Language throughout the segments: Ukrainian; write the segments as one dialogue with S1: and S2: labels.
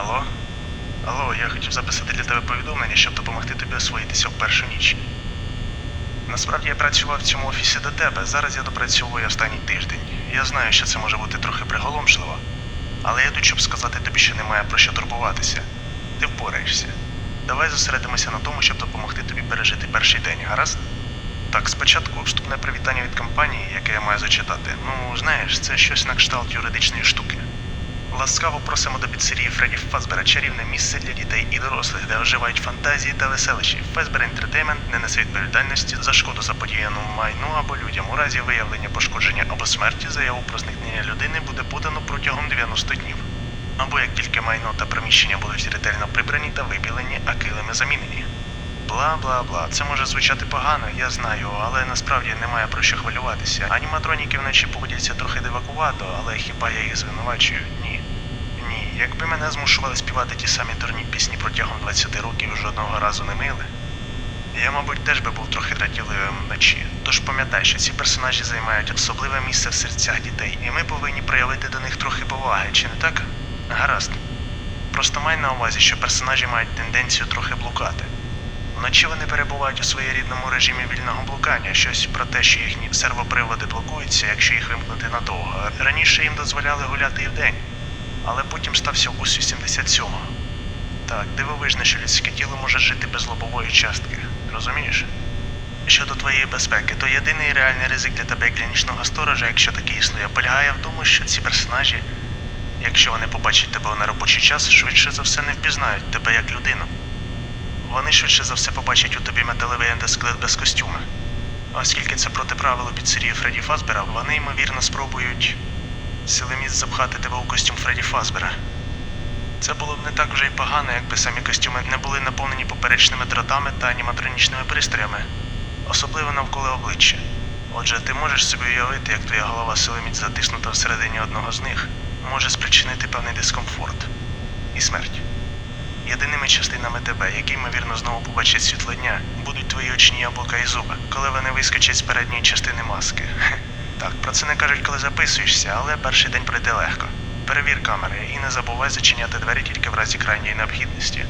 S1: Алло? Алло, я хотів записати для тебе повідомлення, щоб допомогти тобі освоїтися в першу ніч. Насправді я працював в цьому офісі до тебе. Зараз я допрацьовую останній тиждень. Я знаю, що це може бути трохи приголомшливо, але я тут, щоб сказати тобі, що немає про що турбуватися. Ти впораєшся. Давай зосередимося на тому, щоб допомогти тобі пережити перший день, гаразд? Так, спочатку вступне привітання від компанії, яке я маю зачитати. Ну, знаєш, це щось на кшталт юридичної штуки. Ласкаво просимо до піцерії Фредді Фазбера, чарівне місце для дітей і дорослих, де оживають фантазії та веселищі. Фазбер Entertainment не несе відповідальності за шкоду заподіяну майну або людям. У разі виявлення пошкодження або смерті заяву про зникнення людини буде подано протягом 90 днів. Або як тільки майно та приміщення будуть ретельно прибрані та вибілені, а килими замінені. Бла бла бла. Це може звучати погано, я знаю, але насправді немає про що хвилюватися. Аніматроніки вночі поводяться трохи дивакувато, але хіба я їх звинувачую? Якби мене змушували співати ті самі дурні пісні протягом 20 років жодного разу не мили. Я, мабуть, теж би був трохи дратівливим вночі. Тож пам'ятай, що ці персонажі займають особливе місце в серцях дітей, і ми повинні проявити до них трохи поваги, чи не так? Гаразд. Просто май на увазі, що персонажі мають тенденцію трохи блукати. Вночі вони перебувають у своєрідному режимі вільного блукання, щось про те, що їхні сервоприводи блокуються, якщо їх вимкнути надовго. Раніше їм дозволяли гуляти і вдень, але потім стався укус 87-го. Так, дивовижно, що людське тіло може жити без лобової частки. Розумієш? Щодо твоєї безпеки, то єдиний реальний ризик для тебе як для нічного сторожа, якщо такий існує, полягає в тому, що ці персонажі, якщо вони побачать тебе на робочий час, швидше за все не впізнають тебе як людину. Вони швидше за все побачать у тобі металевий ендоскелет без костюма. Оскільки це проти правил у піцерії Фредді Фазбера, вони ймовірно спробують силоміць запхати тебе у костюм Фредді Фазбера. Це було б не так вже й погано, якби самі костюми не були наповнені поперечними дротами та аніматронічними пристроями, особливо навколо обличчя. Отже, ти можеш собі уявити, як твоя голова силоміць затиснута всередині одного з них, може спричинити певний дискомфорт і смерть. Єдиними частинами тебе, які, ймовірно, знову побачать світло дня, будуть твої очні яблука і зуби, коли вони вискочать з передньої частини маски. Так, про це не кажуть, коли записуєшся, але перший день пройде легко. Перевір камери і не забувай зачиняти двері тільки в разі крайньої необхідності.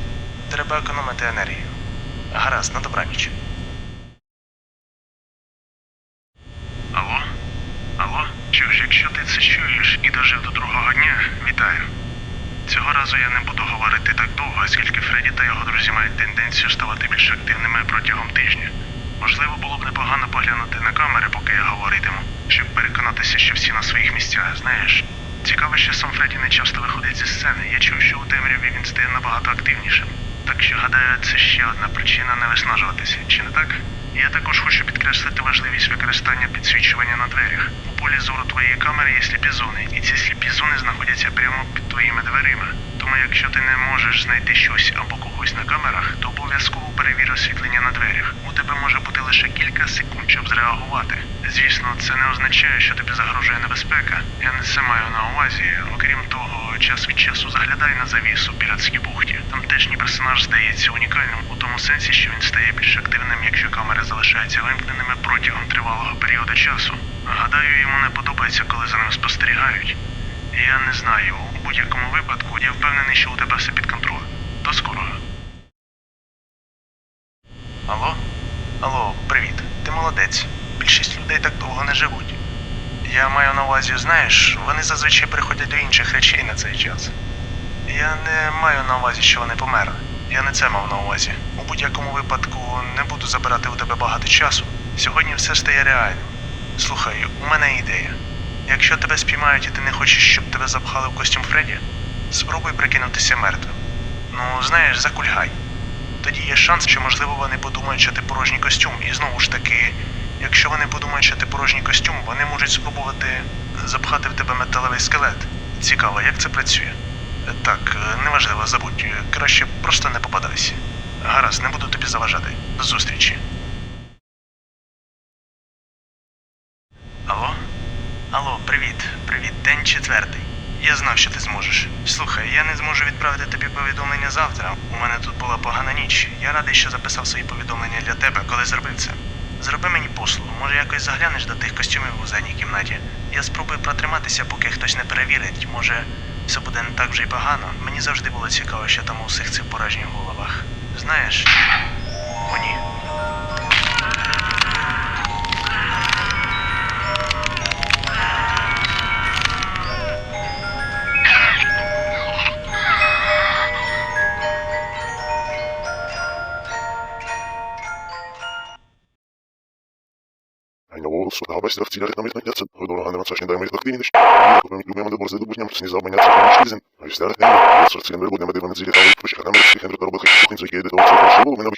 S1: Треба економити енергію. Гаразд, на добраніч. Алло? Алло? Що ж, якщо ти це чуєш і дожив до другого дня, вітаю. Цього разу я не буду говорити так довго, оскільки Фредді та його друзі мають тенденцію ставати більш активними протягом тижня. Можливо, було б непогано поглянути на камери, поки я говоритиму, щоб переконатися, що всі на своїх місцях, знаєш. Цікаво, що сам Фредді не часто виходить зі сцени. Я чув, що у темряві він стає набагато активнішим. Так що, гадаю, це ще одна причина не виснажуватися, чи не так? Я також хочу підкреслити важливість використання підсвічування на дверях. У полі зору твоєї камери є сліпі зони, і ці сліпі зони знаходяться прямо під твоїми дверима. Тому якщо ти не можеш знайти щось або когось на камерах, то обов'язково перевір освітлення на дверях. У тебе може бути лише кілька секунд, щоб зреагувати. Звісно, це не означає, що тобі загрожує небезпека. Я не це маю на увазі. Окрім того, час від часу заглядай на завісу піратській бухті. Тамтешній персонаж здається унікальним у тому сенсі, що він стає більш активним, якщо камери залишаються вимкненими протягом тривалого періоду часу. Гадаю, йому не подобається, коли за ним спостерігають. Я не знаю. У будь-якому випадку я впевнений, що у тебе все під контролем. До скорого. Алло? Алло, привіт. Ти молодець. Більшість людей так довго не живуть. Я маю на увазі, знаєш, вони зазвичай приходять до інших речей на цей час. Я не маю на увазі, що вони померли. Я не це мав на увазі. У будь-якому випадку не буду забирати у тебе багато часу. Сьогодні все стає реальним. Слухай, у мене ідея. Якщо тебе спіймають і ти не хочеш, щоб тебе запхали в костюм Фредді, спробуй прикинутися мертвим. Ну, знаєш, закульгай. Тоді є шанс, що можливо вони подумають, що ти порожній костюм. І знову ж таки, якщо вони подумають, що ти порожній костюм, вони можуть спробувати запхати в тебе металевий скелет. Цікаво, як це працює. Так, е, неважливо, забудь. Е, Краще просто не попадайся. Гаразд, не буду тобі заважати. До зустрічі. Алло? Алло, привіт. Привіт, день четвертий. Я знав, що ти зможеш. Слухай, я не зможу відправити тобі повідомлення завтра. У мене тут була погана ніч. Я радий, що записав свої повідомлення для тебе, коли зробив це. Зроби мені послугу, може якось заглянеш до тих костюмів у задній кімнаті. Я спробую протриматися, поки хтось не перевірить. Може, все буде не так вже й погано. Мені завжди було цікаво, що там у всіх цих порожніх головах. Знаєш? О, ні.
S2: Eine Wolfsburg Arbeitsdorf-Zigarette damit mit Netzen. Heute noch eine Zeichen der Amerika klinisch. Я купив любимому борзи до будня, не знав мене це не шлізен. А й старих не мав. Я сорці не буде мене дивно зілі та випущу, а ми всіх не робити кухні за киди того цього шиву, мене б.